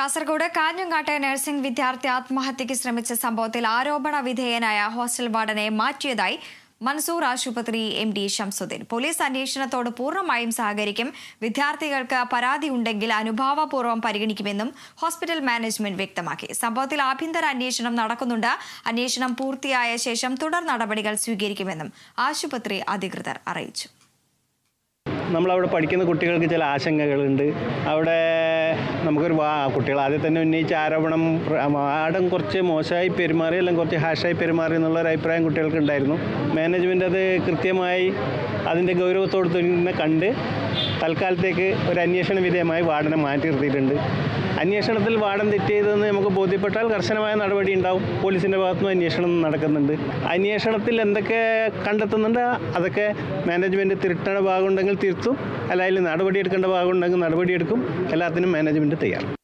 Kasaragod കാഞ്ഞങ്ങാട്ടെ nursing വിദ്യാർത്ഥി ആത്മഹത്യയ്ക്ക് ശ്രമിച്ച സംഭവത്തിൽ ആരോപണ വിധേയനായ ഹോസ്റ്റൽ വാർഡനെ മാറ്റിയതായി മൻസൂർ ആശുപത്രി എം ഡി ഷംസുദ്ദീൻ പോലീസ് അന്വേഷണത്തോട് പൂർണമായും സഹകരിക്കും. വിദ്യാർത്ഥികൾക്ക് പരാതി ഉണ്ടെങ്കിൽ അനുഭാവപൂർവം പരിഗണിക്കുമെന്നും ഹോസ്പിറ്റൽ മാനേജ്മെന്റ് വ്യക്തമാക്കി. സംഭവത്തിൽ ആഭ്യന്തര അന്വേഷണം നടക്കുന്നുണ്ട്. അന്വേഷണം പൂർത്തിയായ ശേഷം തുടർ നടപടികൾ സ്വീകരിക്കുമെന്നും ആശുപത്രി അധികൃതർ അറിയിച്ചു. നമ്മളവിടെ പഠിക്കുന്ന കുട്ടികൾക്ക് ചില ആശങ്കകളുണ്ട്. അവിടെ നമുക്കൊരു വാ കുട്ടികൾ ആദ്യം തന്നെ ഉന്നയിച്ച ആരോപണം ആടം കുറച്ച് മോശമായി പെരുമാറി അല്ലെങ്കിൽ കുറച്ച് ഹാഷായി പെരുമാറി എന്നുള്ളൊരു അഭിപ്രായം കുട്ടികൾക്ക് ഉണ്ടായിരുന്നു മാനേജ്മെന്റ് അത് കൃത്യമായി അതിന്റെ ഗൗരവത്തോട് തന്നെ കണ്ട് തൽക്കാലത്തേക്ക് ഒരു അന്വേഷണ വിധേയമായി വാർഡനെ മാറ്റി നിർത്തിയിട്ടുണ്ട്. അന്വേഷണത്തിൽ വാർഡൻ തെറ്റിയതെന്ന് നമുക്ക് ബോധ്യപ്പെട്ടാൽ കർശനമായ നടപടി ഉണ്ടാവും. പോലീസിന്റെ ഭാഗത്തുനിന്ന് അന്വേഷണം നടക്കുന്നുണ്ട്. അന്വേഷണത്തിൽ എന്തൊക്കെ കണ്ടെത്തുന്നുണ്ട് അതൊക്കെ മാനേജ്മെന്റ് തിരുത്തേണ്ട ഭാഗമുണ്ടെങ്കിൽ തിരുത്തും. അല്ലെങ്കിൽ നടപടിയെടുക്കേണ്ട ഭാഗമുണ്ടെങ്കിൽ നടപടിയെടുക്കും. എല്ലാത്തിനും മാനേജ്മെന്റ് തയ്യാറ്